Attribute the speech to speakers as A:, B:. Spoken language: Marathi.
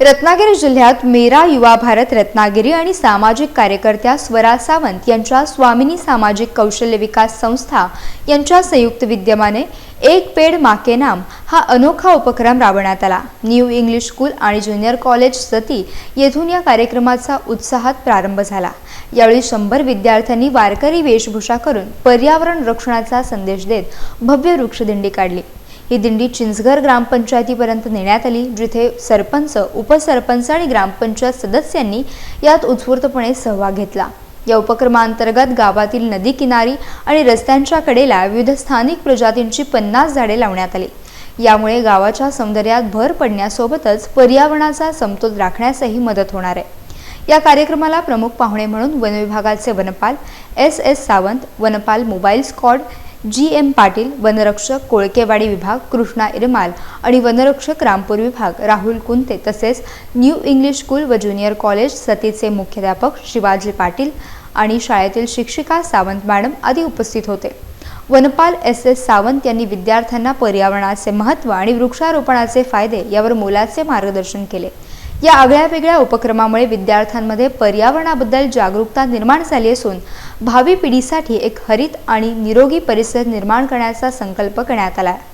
A: रत्नागिरी जिल्ह्यात मेरा युवा भारत रत्नागिरी आणि सामाजिक कार्यकर्त्या स्वरा सावंत यांच्या स्वामिनी सामाजिक कौशल्य विकास संस्था यांच्या संयुक्त विद्यमाने एक पेड माके नाम हा अनोखा उपक्रम राबवण्यात आला. न्यू इंग्लिश स्कूल आणि ज्युनियर कॉलेज सती येथून या कार्यक्रमाचा उत्साहात प्रारंभ झाला. यावेळी शंभर विद्यार्थ्यांनी वारकरी वेशभूषा करून पर्यावरण रक्षणाचा संदेश देत भव्य वृक्षदिंडी काढली. ही दिंडी चिंचघर ग्रामपंचायतीपर्यंत नेण्यात आली जिथे सरपंच उपसरपंच आणि ग्रामपंचायत सदस्यांनी यात उत्स्फूर्तपणे सहभाग घेतला. या उपक्रमांतर्गत गावातील नदी किनारी आणि रस्त्यांच्या कडेला विविध स्थानिक प्रजातींची पन्नास झाडे लावण्यात आली. यामुळे गावाच्या सौंदर्यात भर पडण्यासोबतच पर्यावरणाचा समतोल राखण्यासही मदत होणार आहे. या कार्यक्रमाला प्रमुख पाहुणे म्हणून वनविभागाचे वनपाल एस एस सावंत वनपाल mobile squad G M Patil वनरक्षक कोळकेवाडी विभाग कृष्णा इरमाल आणि वनरक्षक रामपूर विभाग राहुल कुंते तसेच न्यू इंग्लिश स्कूल व ज्युनियर कॉलेज सतीचे मुख्याध्यापक शिवाजी पाटील आणि शाळेतील शिक्षिका सावंत मॅडम आदी उपस्थित होते. वनपाल एस एस सावंत यांनी विद्यार्थ्यांना पर्यावरणाचे महत्त्व आणि वृक्षारोपणाचे फायदे यावर मोलाचे मार्गदर्शन केले. या आगळ्या वेगळ्या उपक्रमामुळे विद्यार्थ्यांमध्ये पर्यावरणाबद्दल जागरूकता निर्माण झाली असून भावी पिढीसाठी एक हरित आणि निरोगी परिसर निर्माण करण्याचा संकल्प करण्यात आला. आहे